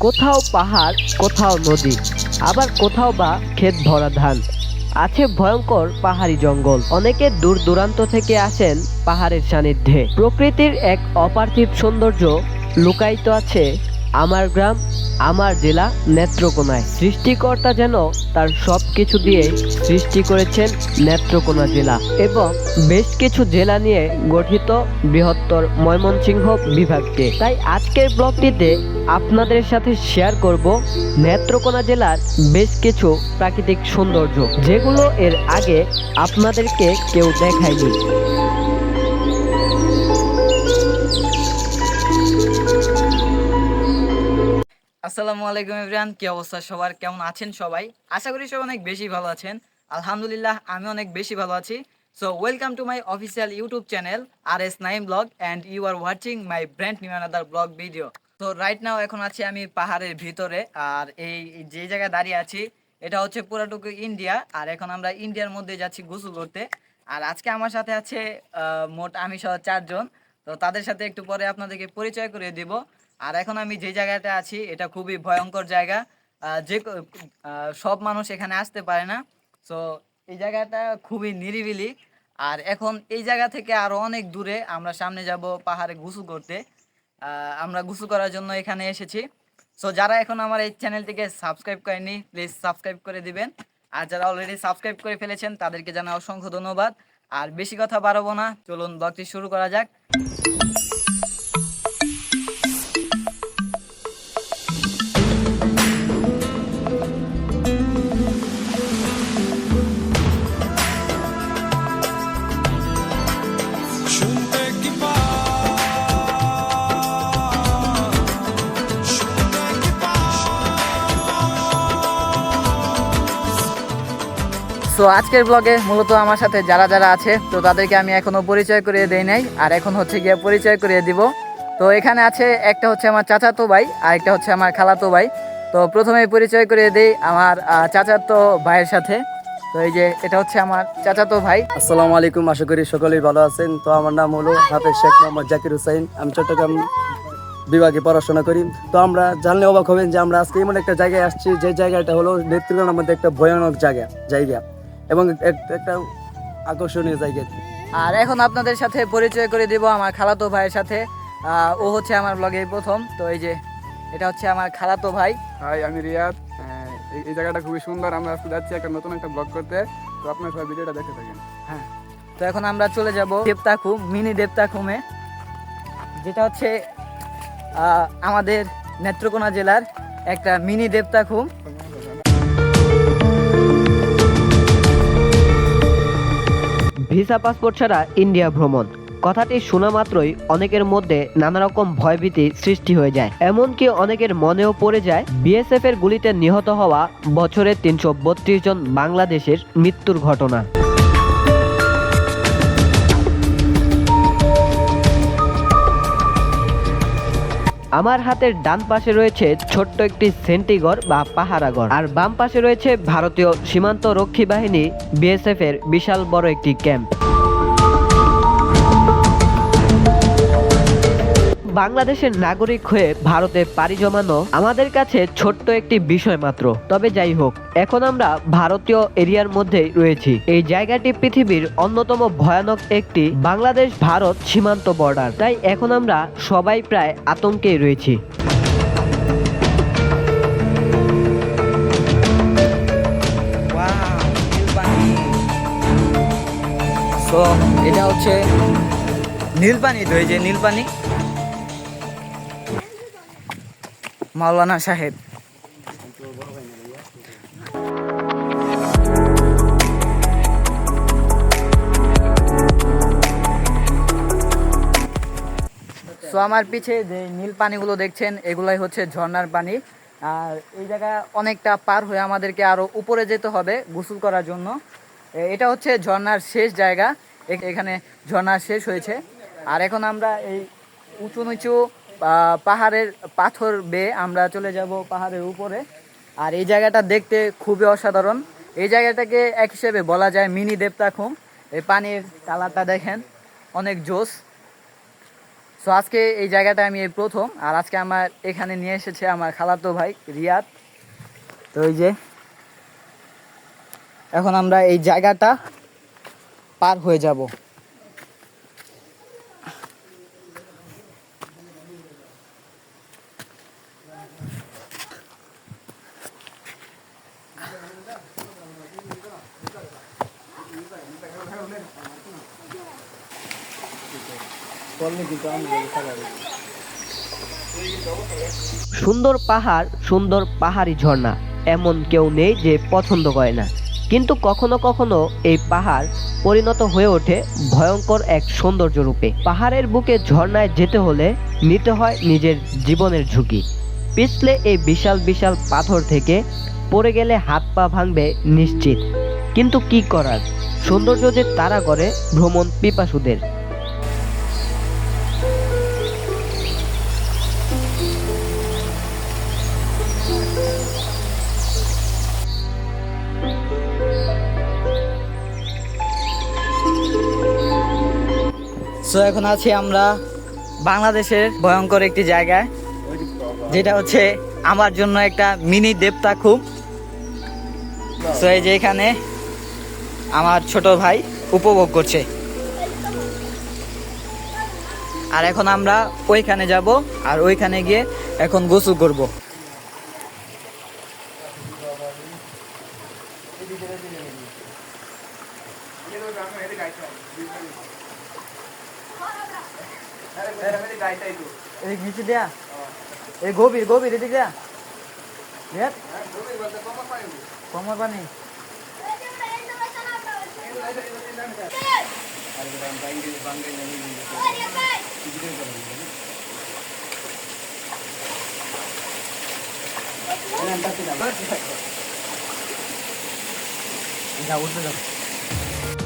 কোথাও পাহাড়, কোথাও নদী, আবার কোথাও বা ক্ষেত ভরা ধান। আছে ভয়ঙ্কর পাহাড়ি জঙ্গল। অনেকে দূর দূরান্ত থেকে আসেন পাহাড়ের সান্নিধ্যে। প্রকৃতির এক অপার্থিব সৌন্দর্য লুকায়িত আছে আমার গ্রাম আমার জেলা নেত্রকোনায়। সৃষ্টিকর্তা যেন তার সব কিছু দিয়ে সৃষ্টি করেছেন নেত্রকোনা জেলা এবং বেশ কিছু জেলা নিয়ে গঠিত বৃহত্তর ময়মনসিংহ বিভাগকে। তাই আজকের ব্লগটিতে আপনাদের সাথে শেয়ার করব নেত্রকোনা জেলার বেশ কিছু প্রাকৃতিক সৌন্দর্য, যেগুলো এর আগে আপনাদেরকে কেউ দেখায়নি। আসসালামু আলাইকুম ইমরান কি অবস্থা সবার? কেমন আছেন সবাই? আশা করি সবাই অনেক বেশি ভালো আছেন। আলহামদুলিল্লাহ, আমি অনেক বেশি ভালো আছি। So welcome to my official YouTube channel R S Naim vlog and you are watching my brand new another vlog video তো রাইট নাও এখন আছি আমি পাহাড়ের ভিতরে, আর এই যে জায়গায় দাঁড়িয়ে আছি, এটা হচ্ছে পুরাটুকু ইন্ডিয়া, আর এখন আমরা ইন্ডিয়ার মধ্যে যাচ্ছি গোসল করতে। আর আজকে আমার সাথে আছে মোট আমি সহ চারজন। তো তাদের সাথে একটু পরে আপনাদেরকে পরিচয় করে দিব। আর এখন আমি যে জায়গাটা আছি, এটা খুবই ভয়ঙ্কর জায়গা। যে সব মানুষ এখানে আসতে পারে না। সো এই জায়গাটা খুবই নিরিবিলি। আর এখন এই জায়গা থেকে আরও অনেক দূরে আমরা সামনে যাব পাহাড়ে গোসল করতে। আমরা গোসল করার জন্য এখানে এসেছি। সো যারা এখন আমার এই চ্যানেলটিকে সাবস্ক্রাইব করেনি প্লিজ সাবস্ক্রাইব করে দিবেন। আর যারা অলরেডি সাবস্ক্রাইব করে ফেলেছেন, তাদেরকে জানাই অসংখ্য ধন্যবাদ। আর বেশি কথা বাড়াবো না। চলুন ব্লগটি শুরু করা যাক। সো আজকের ব্লগে মূলত আমার সাথে যারা যারা আছে, তো তাদেরকে আমি এখনও পরিচয় করিয়ে দেই নাই, আর এখন হচ্ছে গিয়ে পরিচয় করিয়ে দিব। তো এখানে আছে একটা হচ্ছে আমার চাচাতো ভাই, আর একটা হচ্ছে আমার খালাতো ভাই। তো প্রথমে পরিচয় করিয়ে দেই আমার চাচাতো ভাইয়ের সাথে। তো এই যে এটা হচ্ছে আমার চাচাতো ভাই। আসসালামু আলাইকুম, আশা করি সকলেই ভালো আছেন। তো আমার নাম হলো হাফেজ শেখ মোহাম্মদ জাকির হুসাইন। আমি চট্টগ্রাম বিভাগে পড়াশোনা করি। তো আমরা জানলে অবাক হবেন যে আমরা আজকে এমন একটা জায়গায় আসছি, যে জায়গাটা হলো নেত্রকোনার মধ্যে একটা ভয়ানক জায়গা জায়গা। এবং এক- একটা আকর্ষণীয় জায়গা। আর এখন আপনাদের সাথে পরিচয় করে দিব আমার খালাতো ভাইয়ের সাথে। ও হচ্ছে আমার ব্লগে প্রথম। তো এই যে এটা হচ্ছে আমার খালাতো ভাই। হাই আমি রিয়াদ। হ্যাঁ, এই- জায়গাটা খুবই সুন্দর। আমরা আজকে যাচ্ছি একটা নতুন একটা ব্লগ করতে। তো আপনার সবাই ভিডিওটা দেখতে থাকেন। হ্যাঁ। তো এখন আমরা চলে যাব দেবতাখুম মিনি দেবতাখুমে যেটা হচ্ছে আমাদের নেত্রকোনা জেলার একটা মিনি দেবতাখুম ভিসা পাসপোর্ট ছাড়া ইন্ডিয়া ভ্রমণ। কথাটি শোনা মাত্রই অনেকের মধ্যে নানা রকম ভয়ভীতি সৃষ্টি হয়ে যায়। এমনকি অনেকের মনেও পড়ে যায় বিএসএফ এর গুলিতে নিহত হওয়া বছরে তিনশো বত্রিশ জন বাংলাদেশের মৃত্যুর ঘটনা। আমার হাতের ডান পাশে রয়েছে ছোট্ট একটি সেন্টিগড় বা পাহারাগড়। আর বাম পাশে রয়েছে ভারতীয় সীমান্ত রক্ষী বাহিনী বিএসএফ এর বিশাল বড় একটি ক্যাম্প। বাংলাদেশের নাগরিক হয়ে ভারতে পাড়ি জমানো আমাদের কাছে ছোট্ট একটি বিষয় মাত্র। তবে যাই হোক, এখন আমরা ভারতীয় এরিয়ার মধ্যেই রয়েছি। এই জায়গাটি পৃথিবীর অন্যতম ভয়ানক একটি বাংলাদেশ ভারত সীমান্ত বর্ডার তাই এখন আমরা সবাই প্রায় আতঙ্কেই রয়েছি। সো এটা হচ্ছে নীলপানি তো এই যে নীলপানি মাওলানা সাহেব। সো আমার পিছে যে নীল পানিগুলো দেখছেন, এগুলাই হচ্ছে ঝর্ণার পানি। আর এই জায়গা অনেকটা পার হয়ে আমাদেরকে আরও উপরে যেতে হবে গোসল করার জন্য। এটা হচ্ছে ঝর্ণার শেষ জায়গা। এখানে ঝর্ণা শেষ হয়েছে। আর এখন আমরা এই উঁচু নিচু পাহাড়ের পাথর বেয়ে আমরা চলে যাব পাহাড়ের উপরে। আর এই জায়গাটা দেখতে খুবই অসাধারণ। এই জায়গাটাকে এক হিসেবে বলা যায় মিনি দেবতাখুম। এই পানির কালারটা দেখেন, অনেক জোস সো আজকে এই জায়গাটা আমি এই প্রথম। আর আজকে আমার এখানে নিয়ে এসেছে আমার খালাতো ভাই রিয়াদ। তো এই যে, এখন আমরা এই জায়গাটা পার হয়ে যাব। সুন্দর পাহাড়, সুন্দর পাহাড়ি ঝর্ণা। এমন কেউ নেই যে পছন্দ করে না। কিন্তু কখনো কখনো এই পাহাড় পরিণত হয়ে ওঠে ভয়ঙ্কর এক সৌন্দর্য রূপে। পাহাড়ের বুকে ঝর্ণায় যেতে হলে নিতে হয় নিজের জীবনের ঝুঁকি। পিছলে এই বিশাল বিশাল পাথর থেকে পড়ে গেলে হাত পা ভাঙবে নিশ্চিত। কিন্তু কি করার? সৌন্দর্য যে তারা করে ভ্রমণ পিপাসুদের। সো এখন আছি আমরা বাংলাদেশের ভয়ঙ্কর একটি জায়গায়, যেটা হচ্ছে আমার জন্য একটা মিনি দেবতা খুব। সো এই যে এখানে আমার ছোট ভাই উপভোগ করছে। আর এখন আমরা ওইখানে যাব আর ওইখানে গিয়ে এখন গোসল করব। নিচে দেয়া? এই গভীর গভীর এদিক দেয়া। দেখ। কমর পানি।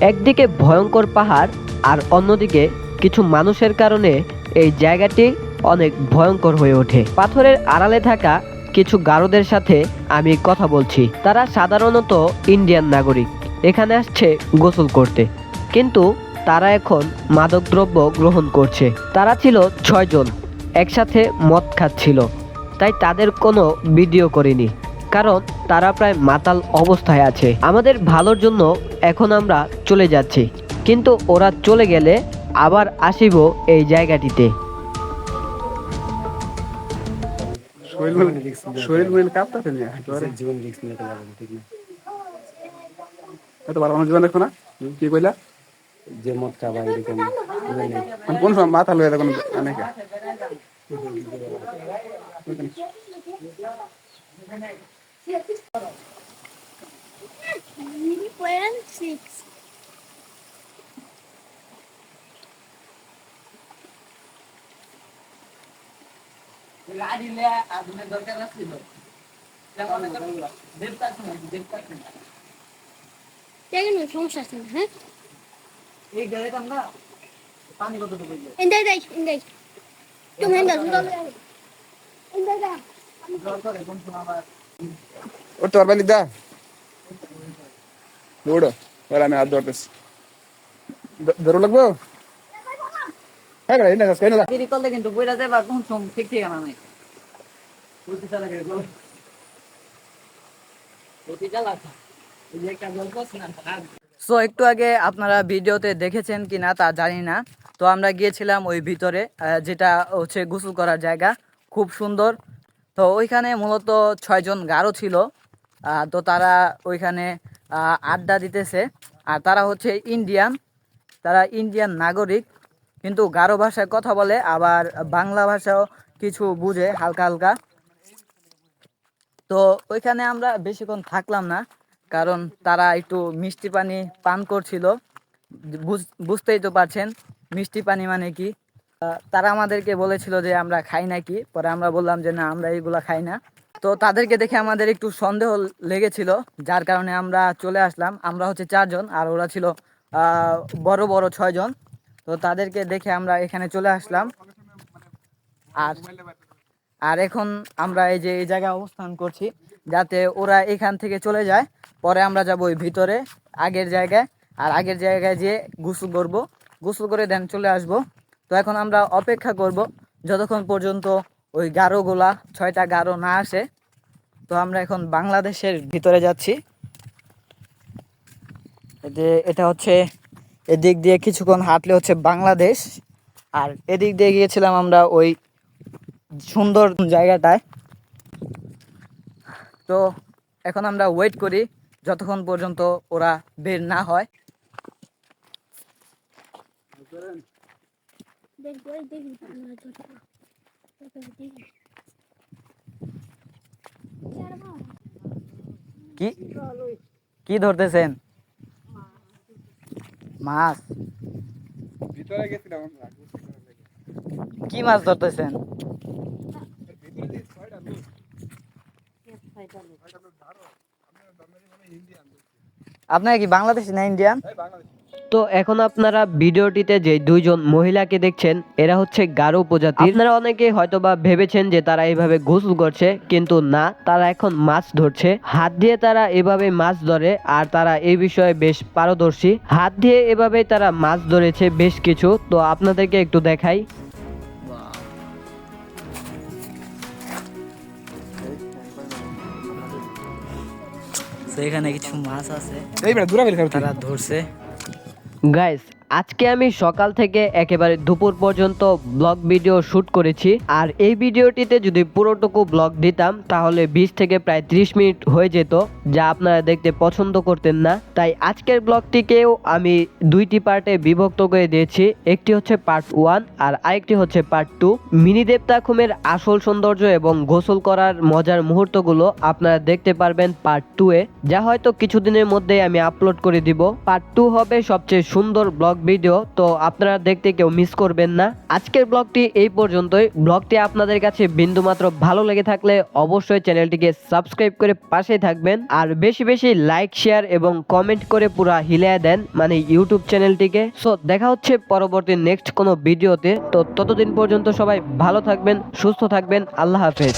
একদিকে ভয়ঙ্কর পাহাড় আর অন্যদিকে কিছু মানুষের কারণে এই জায়গাটি অনেক ভয়ঙ্কর হয়ে ওঠে। পাথরের আড়ালে থাকা কিছু গারোদের সাথে আমি কথা বলছি। তারা সাধারণত ইন্ডিয়ান নাগরিক। এখানে আসছে গোসল করতে। কিন্তু তারা এখন মাদকদ্রব্য গ্রহণ করছে। তারা ছিল ছয়জন একসাথে মদ খাচ্ছিল। তাই তাদের কোনো ভিডিও করিনি। কারণ তারা প্রায় মাতাল অবস্থায় আছে। আমাদের ভালোর জন্য এখন আমরা চলে যাচ্ছি। কিন্তু ওরা চলে গেলে আবার আসিব এই জায়গাটিতে। কি কইলা? যে মদ খাবা এরকম মানে কোন সময় মাথা লয়ে দেখুন অনেকে? দেখেন সমস্যা আছে? না হ্যাঁ? এই গেলে আমরা পানি কতটুকু হইল? ইন্দাই দাই ইন্দাই তুমি ইন্দাই জুড়া ইন্দাই দা। লিদা দৌড়ো এবার আমি হাত ধরতেছি। ধরো লাগবো? হ্যাঁ না কিন্তু বইরা যাবে কোন ঠিক ঠিকানা নাই। সো একটু আগে আপনারা ভিডিওতে দেখেছেন কি না তা জানি না। তো আমরা গিয়েছিলাম ওই ভিতরে যেটা হচ্ছে গোসল করার জায়গা। খুব সুন্দর। তো ওইখানে মূলত ছয়জন গারো ছিল। তো তারা ওইখানে আড্ডা দিতেছে। আর তারা হচ্ছে ইন্ডিয়ান। তারা ইন্ডিয়ান নাগরিক। কিন্তু গারো ভাষায় কথা বলে, আবার বাংলা ভাষাও কিছু বুঝে হালকা হালকা। তো ওইখানে আমরা বেশিক্ষণ থাকলাম না, কারণ তারা একটু মিষ্টি পানি পান করছিল। বুঝ- বুঝতেই তো পারছেন, মিষ্টি পানি মানে কি? তারা আমাদেরকে বলেছিল যে আমরা খাই নাকি, পরে আমরা বললাম যে না, আমরা এইগুলা খাই না। তো তাদেরকে দেখে আমাদের একটু সন্দেহ লেগেছিল, যার কারণে আমরা চলে আসলাম। আমরা হচ্ছে চারজন, আর ওরা ছিল বড় বড় ছয়জন। তো তাদেরকে দেখে আমরা এখানে চলে আসলাম। আর আর এখন আমরা এই যে এই জায়গায় অবস্থান করছি, যাতে ওরা এখান থেকে চলে যায়। পরে আমরা যাব ওই ভিতরে, আগের জায়গায়। আর আগের জায়গায় যেয়ে গোসল করব। গোসল করে দেন চলে আসব। তো এখন আমরা অপেক্ষা করব, যতক্ষণ পর্যন্ত ওই গারোগুলা, ছয়টা গারো না আসে। তো আমরা এখন বাংলাদেশের ভিতরে যাচ্ছি। যে এটা হচ্ছে এদিক দিয়ে কিছুক্ষণ হাঁটলে হচ্ছে বাংলাদেশ। আর এদিক দিয়ে গিয়েছিলাম আমরা ওই সুন্দর জায়গাটায়। তো এখন আমরা ওয়েট করি যতক্ষণ পর্যন্ত ওরা বের না হয়। কি? কি ধরতেছেন? মাছ। কি মাছ ধরতেছেন? আপনারা কি বাংলাদেশি না ইন্ডিয়ান? তো এখন আপনারা ভিডিওটিতে যে দুইজন মহিলাকে দেখছেন এরা হচ্ছে গারো উপজাতি আপনারা অনেকে হয়তোবা ভেবেছেন যে তারা এইভাবে গোসল করছে কিন্তু না তারা এখন মাছ ধরছে। হাত দিয়ে তারা এভাবে মাছ ধরে আর তারা এই বিষয়ে বেশ পারদর্শী। হাত দিয়ে এভাবে তারা মাছ ধরেছে বেশ কিছু। তো আপনাদেরকে একটু দেখাই। তো এখানে কিছু মাছ আছে। এই বেটা দূরা ফেলে তারা ধরছে। গাইস আজকে আমি সকাল থেকে একেবারে দুপুর পর্যন্ত ব্লগ ভিডিও শুট করেছি। আর এই ভিডিওটিতে যদি পুরোটুকু ব্লগ দিতাম, তাহলে বিশ থেকে প্রায় ত্রিশ মিনিট হয়ে যেত, যা আপনারা দেখতে পছন্দ করতেন না। তাই আজকের ব্লগটিকেও আমি দুইটি পার্টে বিভক্ত করে দিয়েছি। একটি হচ্ছে পার্ট ওয়ান, আর আরেকটি হচ্ছে পার্ট টু। মিনি দেবতাখুমের আসল সৌন্দর্য এবং গোসল করার মজার মুহূর্তগুলো আপনারা দেখতে পারবেন পার্ট টু এ, যা হয়তো কিছুদিনের মধ্যেই আমি আপলোড করে দিব। পার্ট টু হবে সবচেয়ে সুন্দর ব্লগ ভিডিও তো আপনারা দেখতে কেউ মিস করবেন না। আজকের ব্লগটি এই পর্যন্তই। ব্লগটি আপনাদের কাছে বিন্দুমাত্র ভালো লেগে থাকলে অবশ্যই চ্যানেলটিকে সাবস্ক্রাইব করে পাশেই থাকবেন। আর বেশি বেশি লাইক শেয়ার এবং কমেন্ট করে পুরা হিলিয়ে দেন মানে ইউটিউব চ্যানেলটিকে। সো দেখা হচ্ছে পরবর্তী নেক্সট কোনো ভিডিওতে তো ততদিন পর্যন্ত সবাই ভালো থাকবেন, সুস্থ থাকবেন। আল্লাহ হাফেজ।